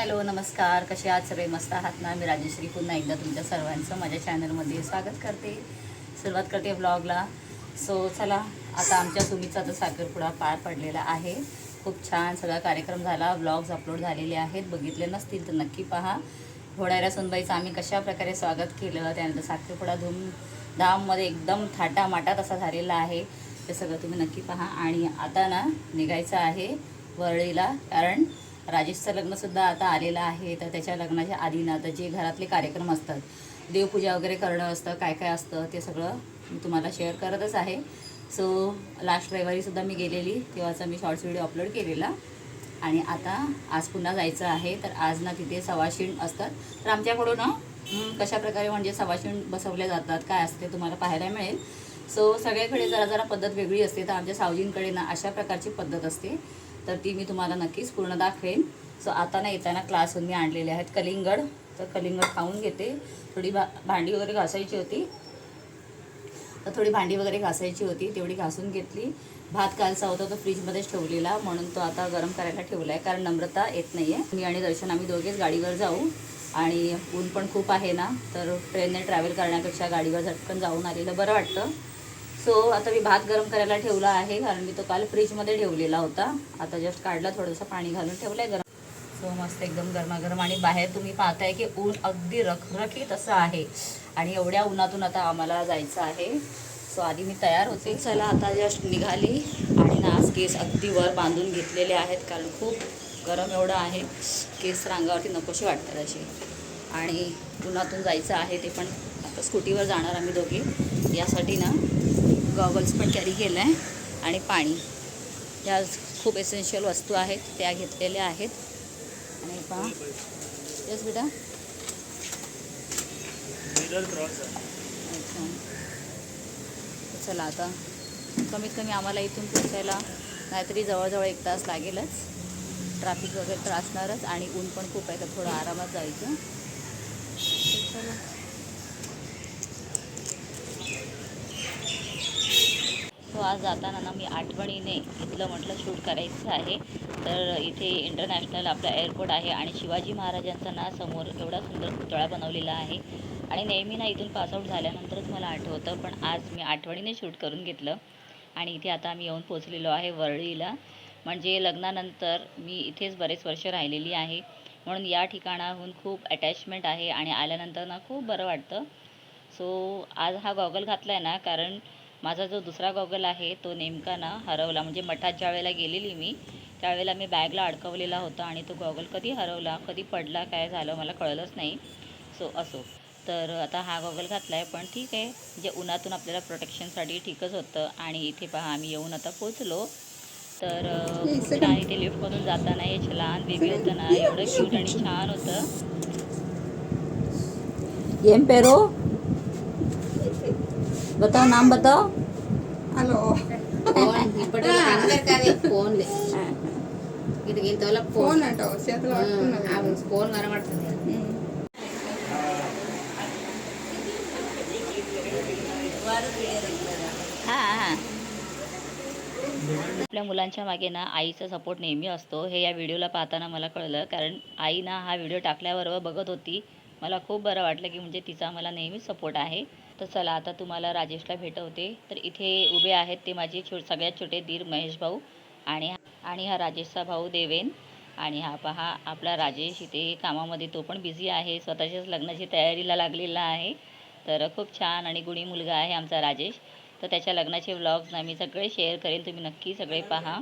Hello नमस्कार. कसे आज सगळे? मस्त आहात ना? मी राजेश्री पुन्हा एकदा तुमच्या सर्वांचं माझ्या चॅनलमध्ये स्वागत करते. सुरुवात करते ब्लॉगला सो चला आता आमच्या सुमीचा तर साखरपुडा पार पडलेला आहे. खूप छान सगळा कार्यक्रम झाला. ब्लॉग्स अपलोड झालेले आहेत. बघितले नसतील तर नक्की पहा. घोडाऱ्या सुनबाईचं आम्ही कशा प्रकारे स्वागत केलं त्यानंतर साखरपुडा धूमधाममध्ये एकदम थाटामाटात असा झालेला आहे. ते सगळं तुम्ही नक्की पहा. आणि आता ना निघायचं आहे वरळीला कारण राजेशचं लग्नसुद्धा आता आलेलं आहे. तर त्याच्या लग्नाच्या आधी ना आता जे घरातले कार्यक्रम असतात देवपूजा वगैरे करणं असतं काय काय असतं ते सगळं मी तुम्हाला शेअर करतच आहे. सो लास्ट रविवारीसुद्धा मी गेलेली तेव्हाचा मी शॉर्ट्स व्हिडिओ अपलोड केलेला. आणि आता आज पुन्हा जायचं आहे. तर आज ना तिथे सवाशीण असतात. तर आमच्याकडून कशाप्रकारे म्हणजे सवाशीण बसवल्या जातात काय असते तुम्हाला पाहायला मिळेल. सो सगळ्याकडे जरा जरा पद्धत वेगळी असते. तर आमच्या सावजींकडे ना अशा प्रकारची पद्धत असते. तर ती मी तुम्हाला नक्कीच पूर्ण दाखवेन. सो आता ना येताना क्लासहून मी आणलेले आहेत कलिंगड. तर कलिंगड खाऊन घेते. थोडी भा भांडी वगैरे घासायची होती. तर थोडी भांडी वगैरे घासायची होती. तेवढी घासून घेतली. भात कालचा होता तो फ्रीजमध्येच ठेवलेला. म्हणून तो आता गरम करायला ठेवला आहे कारण नम्रता येत नाही आहे मी आणि दर्शन आम्ही दोघेच गाडीवर जाऊ. आणि ऊन पण खूप आहे ना तर ट्रेनने ट्रॅव्हल करण्यापेक्षा गाडीवर झटकन जाऊन आलेलं बरं वाटतं. सो आता मी भात गरम करायला ठेवला आहे कारण मी तो काल फ्रीजमध्ये ठेवलेला होता. आता जस्ट काढला थोडंसं पाणी घालून ठेवलं आहे गरम. सो मस्त एकदम गरमागरम आणि बाहेर तुम्ही पाहताय की ऊन अगदी रखरखीत असं आहे. आणि एवढ्या उन्हातून आता आम्हाला जायचं आहे. सो आधी मी तयार होते. चला आता जस्ट निघाली. आणि ना आज केस अगदी वर बांधून घेतलेले आहेत. कारण खूप गरम एवढं आहे. केस रांगावरती नकोशी वाटतात असे. आणि उन्हातून जायचं आहे ते पण आता स्कूटीवर जाणार आम्ही दोघे. यासाठी ना गॉगल्स पण कॅरी केलं आहे आणि पाणी. या खूप एसेन्शियल वस्तू आहेत त्या घेतलेल्या आहेत. आणि पहा. येस बेटा. चला आता. कमीत कमी आम्हाला इथून पोचायला नाहीतरी जवळजवळ एक तास लागेलच. ट्रॅफिक वगैरे तर असणारच आणि ऊन पण खूप आहे तर थोडं आरामात जायचं. चला. सो आज जाताना ना मी आठवणीने इथलं म्हटलं शूट करायचं आहे. तर इथे इंटरनॅशनल आपला एअरपोर्ट आहे आणि शिवाजी महाराजांचा ना समोर एवढा सुंदर पुतळा बनवलेला आहे. आणि नेहमी ना इथून पासआउट झाल्यानंतरच मला आठवतं पण आज मी आठवणीने शूट करून घेतलं. आणि इथे आता आम्ही येऊन पोचलेलो आहे वरळीला. म्हणजे लग्नानंतर मी इथेच बरेच वर्ष राहिलेली आहे. म्हणून या ठिकाणाहून खूप अटॅचमेंट आहे आणि आल्यानंतर ना खूप बरं वाटतं. सो आज हा गॉगल घातला आहे ना कारण माझा जो दुसरा गॉगल आहे तो नेमका ना हरवला. म्हणजे मठात ज्या वेळेला गेलेली मी त्यावेळेला मी बॅगला अडकवलेला होता आणि तो गॉगल कधी हरवला कधी पडला काय झालं मला कळलंच नाही. सो असो. तर आता हा गॉगल घातला आहे पण ठीक आहे. म्हणजे उन्हातून आपल्याला प्रोटेक्शनसाठी ठीकच होतं. आणि इथे पहा आम्ही येऊन आता पोचलो तर खूप छान इथे लिफ्टमधून जाताना हे लहान बेबी होतं ना. एवढं क्यूट आणि छान होतं. बताओ नाम बताओ హలో ఫోన్ ఇప్పటిలో అందరికి అదే ఫోన్లే ఇటు ఇంత వల్ల ఫోన్ ఫోన్ అంట చేతిలో పట్టుకున్నది ఫోన్ కనబడుతుంది हां हां आपल्या मुलांच्या मागे ना आईचा सपोर्ट नेहमी असतो हे या व्हिडिओला पाहताना मला कळलं कारण आई ना हा व्हिडिओ टाकल्याबरोबर बघत होती मला खूप बरं वाटलं की म्हणजे तिचा मला नेहमीच सपोर्ट आहे तर चला आता तुम्हाला राजेशला भेटवते. तर इथे उभे आहेत ते माझे छो सगळ्यात छोटे धीर महेश भाऊ आणि आणि हा राजेशचा भाऊ देवेन. आणि हा पहा आपला राजेश इथे कामामध्ये तो पण बिझी आहे. स्वतःच्याच लग्नाची तयारीला लागलेला आहे. तर खूप छान आणि गुणी मुलगा आहे आमचा राजेश. तर त्याच्या लग्नाचे व्लॉग्स ना मी सगळे शेअर करेन. तुम्ही नक्की सगळे पहा.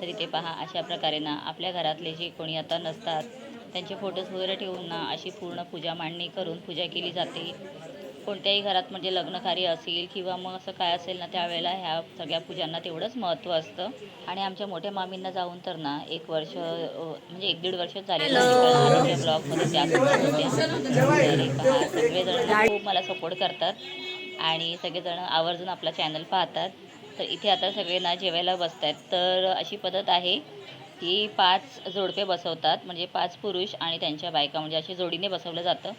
तर इथे पहा अशा प्रकारे ना आपल्या घरातले जे कोणी आता नसतात त्यांचे फोटोज वगैरे ठेवून ना अशी पूर्ण पूजा मांडणी करून पूजा केली जाते. कोणत्याही घरात म्हणजे लग्नकार्य असेल किंवा मग असं काय असेल ना त्यावेळेला ह्या सगळ्या पूजांना तेवढंच महत्त्व असतं. आणि आमच्या मोठ्या मामींना जाऊन तर ना एक वर्ष म्हणजे एक दीड वर्ष ब्लॉगमध्ये त्या पहा सगळेजण खूप मला सपोर्ट करतात. आणि सगळेजण आवर्जून आपला चॅनल पाहतात. तर इथे आता सगळे ना जेवायला बसत आहेत तर अशी पद्धत आहे की पाच जोडपे बसवतात. म्हणजे पाच पुरुष आणि त्यांच्या बायका. म्हणजे अशी जोडीने बसवलं जातं.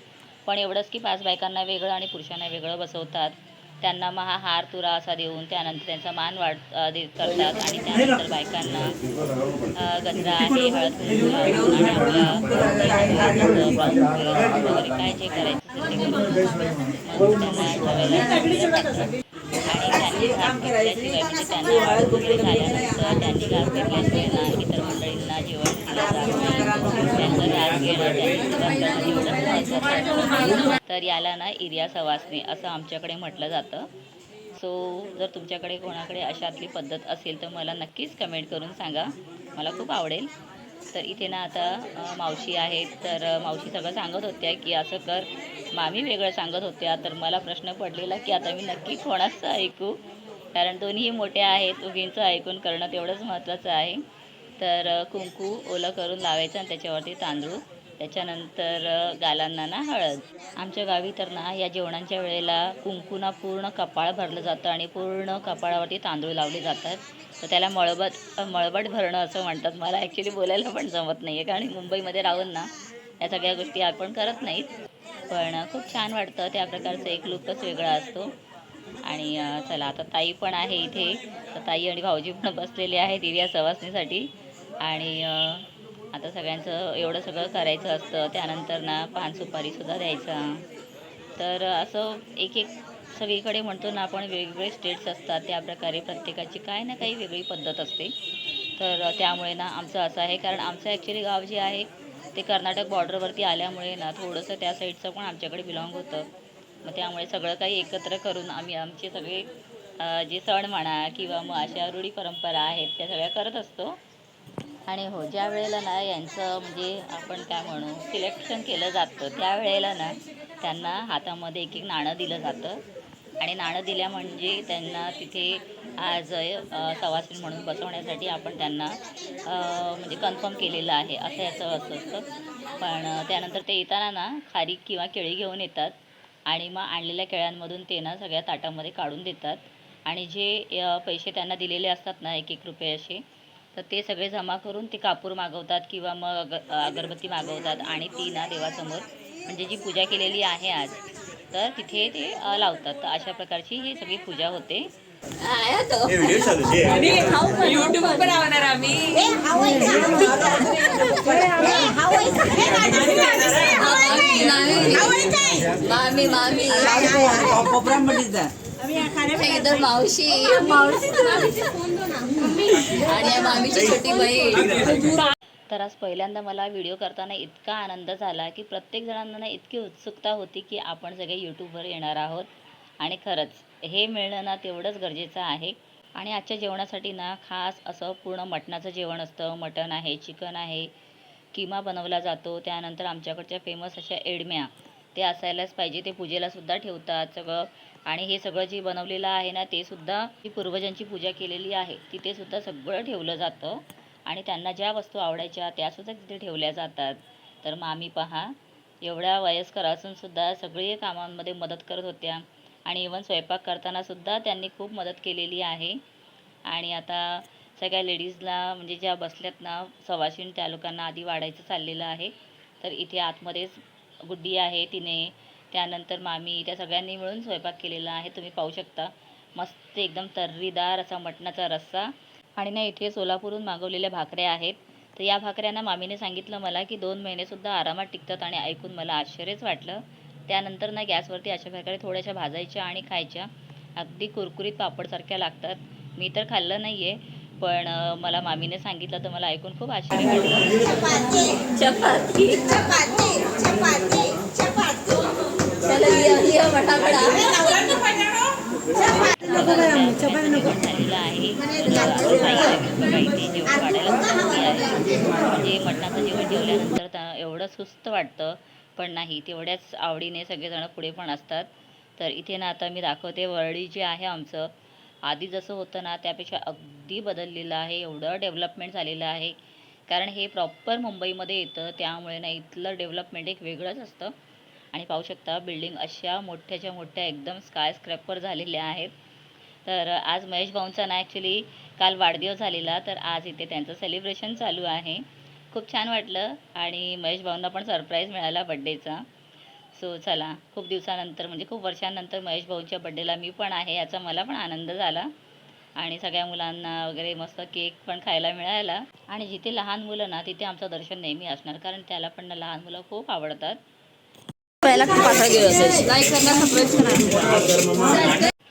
पण एवढंच की पाच बायकांना वेगळं आणि पुरुषांना वेगळं बसवतात. त्यांना मग हा हार तुरा असा देऊन त्यानंतर त्यांचा मान वाढ करतात आणि त्यानंतर बायकांना गजरा आहे हळद आणि आपलं वगैरे काय जे करायचं. आणि त्यांनी त्यांना घास घेतल्याशिवाय ना इतर मंडळींना जेवण दिलं तर याला ना इरिया सवासणी असं आमच्याकडे म्हटलं जातं. सो जर तुमच्याकडे कोणाकडे अशातली पद्धत असेल तर मला नक्कीच कमेंट करून सांगा. मला खूप आवडेल. तर इथे ना आता मावशी आहेत. तर मावशी सगळं सांगत होत्या की असं कर. मामी वेगळं सांगत होत्या. तर मला प्रश्न पडलेला की आता मी नक्की कोणाचं ऐकू? कारण दोन्ही मोठे आहेत. दोघींचं ऐकून करणं तेवढंच महत्त्वाचं आहे. तर कुंकू ओलं करून लावायचं आणि त्याच्यावरती तांदूळ. त्याच्यानंतर गालांना ना हळद. आमच्या गावी तर ना या जेवणाच्या वेळेला कुंकूना पूर्ण कपाळ भरलं जातं आणि पूर्ण कपाळावरती तांदूळ लावले जातात. तर त्याला मळबट मळबट भरणं असं म्हणतात. मला ॲक्च्युली बोलायला पण जमत नाही आहे कारण मुंबईमध्ये राहून ना या सगळ्या गोष्टी आपण करत नाहीत. पण खूप छान वाटतं. त्या प्रकारचं एक लुकच वेगळा असतो. आणि चला आता ताई पण आहे इथे. तर ताई आणि भाऊजी पण बसलेले आहेत इरिया सवासणीसाठी. आणि आता सगळ्यांचं एवढं सगळं करायचं असतं त्यानंतर ना पान सुपारीसुद्धा द्यायचा. तर असं एक एक सगळीकडे म्हणतो ना आपण वेगवेगळे स्टेट्स असतात त्या प्रकारे प्रत्येकाची काय ना काही वेगळी पद्धत असते. तर त्यामुळे ना आमचं असं आहे कारण आमचं ॲक्च्युली गाव जे आहे ते कर्नाटक बॉर्डरवरती आल्यामुळे ना थोडंसं त्या साईडचं पण आमच्याकडे बिलॉंग होतं. मग त्यामुळे सगळं काही एकत्र करून आम्ही आमचे सगळे जे सण म्हणा किंवा मग अशा रूढी परंपरा आहेत त्या सगळ्या करत असतो. आणि हो ज्या वेळेला ना यांचं म्हणजे आपण काय म्हणू सिलेक्शन केलं जातं त्यावेळेला ना त्यांना हातामध्ये एक एक नाणं दिलं जातं. आणि नाणं दिल्या म्हणजे त्यांना तिथे आज अ, सवासीण म्हणून बसवण्यासाठी आपण त्यांना म्हणजे कन्फर्म केलेलं आहे असं याचं असं असतं. पण त्यानंतर ते येताना ना खारी किंवा केळी घेऊन येतात. आणि मग आणलेल्या केळ्यांमधून ते ना सगळ्या ताटामध्ये काढून देतात. आणि जे पैसे त्यांना दिलेले असतात ना एक एक रुपये असे तर ते सगळे जमा करून ते कापूर मागवतात किंवा मग अग- अगरबत्ती मागवतात आणि ती ना देवासमोर म्हणजे जी पूजा केलेली आहे आज तर तिथे ते लावतात. तर अशा प्रकारची ही सगळी पूजा होते. हे मामी मामी. एकदम मावशी. आणि या मामीची छोटी बहीण. तर आज पहिल्यांदा मला व्हिडिओ करताना इतका आनंद झाला की प्रत्येक जणांना ना इतकी उत्सुकता होती की आपण सगळे यूट्यूबवर येणार आहोत. आणि खरंच हे मिळणं ना तेवढंच गरजेचं आहे. आणि आजच्या जेवणासाठी ना खास असं पूर्ण मटणाचं जेवण असतं. मटण आहे चिकन आहे किमा बनवला जातो. त्यानंतर आमच्याकडच्या फेमस अशा एडम्या. ते असायलाच पाहिजे. ते पूजेला सुद्धा ठेवतात सगळं. आणि हे सगळं जे बनवलेलं आहे ना ते सुद्धा जी पूर्वजांची पूजा केलेली आहे. तिथे सुद्धा सगळं ठेवलं जातं आणि त्यांना ज्या वस्तू आवडायच्या त्या सुद्धा तिथे ठेवल्या जातात. तर मामी पहा एवढ्या वयस्कर असून सुद्धा सगळे कामांमध्ये मदत करत होत्या आणि इवन स्वयंपाक करताना सुद्धा त्यांनी खूप मदत केलेली आहे. आणि आता सगळ्या लेडीजला म्हणजे ज्या बसल्यात ना सवाशीण त्या लोकांना आधी वाढायचं चाललेलं आहे. तर इथे आतमध्येच गुड्डी आहे तिने. त्यानंतर मामी त्या सगळ्यांनी मिळून स्वयंपाक केलेला आहे तुम्ही पाहू शकता. मस्त एकदम तर्रीदार असा मटणाचा रस्सा. आणि ना इथे सोलापूरहून मागवलेल्या भाकऱ्या आहेत. तर या भाकऱ्यांना मामीने सांगितलं मला की दोन महिनेसुद्धा आरामात टिकतात आणि ऐकून मला आश्चर्यच वाटलं. त्यानंतर ना गॅसवरती अशा प्रकारे थोड्याशा भाजायच्या आणि खायच्या. अगदी कुरकुरीत पापडसारख्या लागतात. मी तर खाल्लं नाही आहे पण मला मामीने सांगितलं तर मला ऐकून खूप आश्चर्य वाटलं चपाती चला लिहा लिहा फटाफट झालेलं आहे तर साईडला काही ते जेवण काढायला सुरुवात आहे म्हणजे मटणाचं जेवण जेवल्यानंतर एवढं सुस्त वाटतं पण नाही तेवढ्याच आवडीने सगळेजण पुढे पण असतात. तर इथे ना आता मी दाखवते वरळी जे आहे आमचं आधी जसं होतं ना त्यापेक्षा अगदी बदललेलं आहे एवढं डेव्हलपमेंट झालेलं आहे. कारण हे प्रॉपर मुंबईमध्ये येतं त्यामुळे ना इथलं डेव्हलपमेंट एक वेगळंच असतं. आणि पाहू शकता बिल्डिंग अशा मोठ्याच्या मोठ्या एकदम स्काय स्क्रॅपर झालेल्या आहेत. तर आज महेश भाऊंचा ना ॲक्च्युली काल वाढदिवस झालेला तर आज इथे त्यांचं सेलिब्रेशन चालू आहे. खूप छान वाटलं आणि महेश भाऊंना पण सरप्राईज मिळाला बड्डेचा सो चला खूप दिवसानंतर म्हणजे खूप वर्षांनंतर महेश भाऊंच्या बड्डेला मी पण आहे याचा मला पण आनंद झाला. आणि सगळ्या मुलांना वगैरे मस्त केक पण खायला मिळाला. आणि जिथे लहान मुलं ना तिथे आमचं दर्शन नेहमी असणार कारण त्याला पण ना लहान मुलं खूप आवडतात.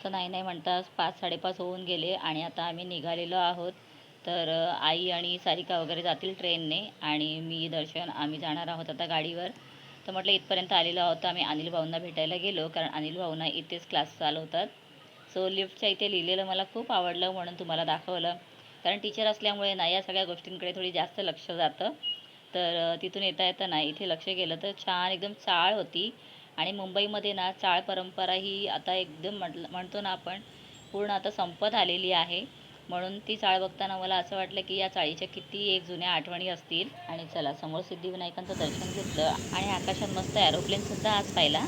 तर नाही नाही म्हणता पाच साडेपाच होऊन गेले आणि आता आम्ही निघालेलो आहोत. तर आई आणि सारिका वगैरे जातील ट्रेनने आणि मी दर्शन आम्ही जाणार आहोत आता गाडीवर. तर म्हटलं इथपर्यंत आलेलो आहोत आम्ही अनिल भाऊंना भेटायला गेलो कारण अनिल भाऊंना इथेच क्लास चालवतात. सो लिफ्टच्या इथे लिहिलेलं मला खूप आवडलं म्हणून तुम्हाला दाखवलं. कारण टीचर असल्यामुळे ना या सगळ्या गोष्टींकडे थोडी जास्त लक्ष जातं. तर तिथून येता येता ना इथे लक्ष गेलं तर छान एकदम चाळ होती. आणि मुंबईमध्ये ना चाळ परंपरा ही आता एकदम म्हटलं म्हणतो ना आपण पूर्ण आता संपत आलेली आहे. म्हणून ती चाळ बघताना मला असं वाटलं की या चाळीच्या किती एक जुन्या आठवणी असतील. आणि चला समोर सिद्धिविनायकांचं दर्शन घेतलं आणि आकाशात मस्त एरोप्लेनसुद्धा आज पाहिला.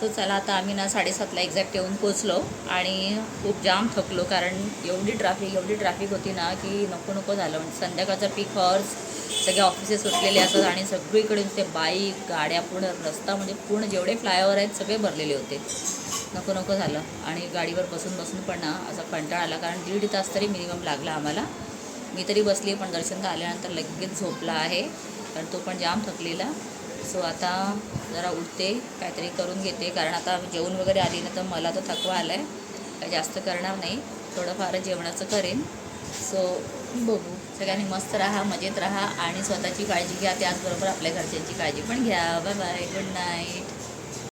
सो चला आता आम्ही ना साडेसातला एक्झॅक्ट येऊन पोचलो आणि खूप जाम थकलो कारण एवढी ट्रॅफिक एवढी ट्रॅफिक होती ना की नको नको झालं. म्हणजे संध्याकाळचा पीक हॉर्स सगळे ऑफिसेस सुटलेले असतात आणि सगळीकडे ते बाईक गाड्या पूर्ण रस्ता म्हणजे पूर्ण जेवढे फ्लायओव्हर आहेत सगळे भरलेले होते. नको नको झालं. आणि गाडीवर बसून बसून पण ना असा कंटाळा आला कारण दीड तास तरी मिनिमम लागला आम्हाला. मी तरी बसली पण दर्शन आल्यानंतर लगेच झोपला आहे कारण तो पण जाम थकलेला. सो आता जरा उठते काहीतरी करून घेते कारण आता जेवण वगैरे आली ना तर मला तर थकवा आला आहे काही जास्त करणार नाही. थोडंफार जेवणाचं करेन. सो बघू. सगळ्यांनी मस्त राहा मजेत राहा आणि स्वतःची काळजी घ्या. त्याचबरोबर आपल्या घरच्यांची काळजी पण घ्या. Bye bye good night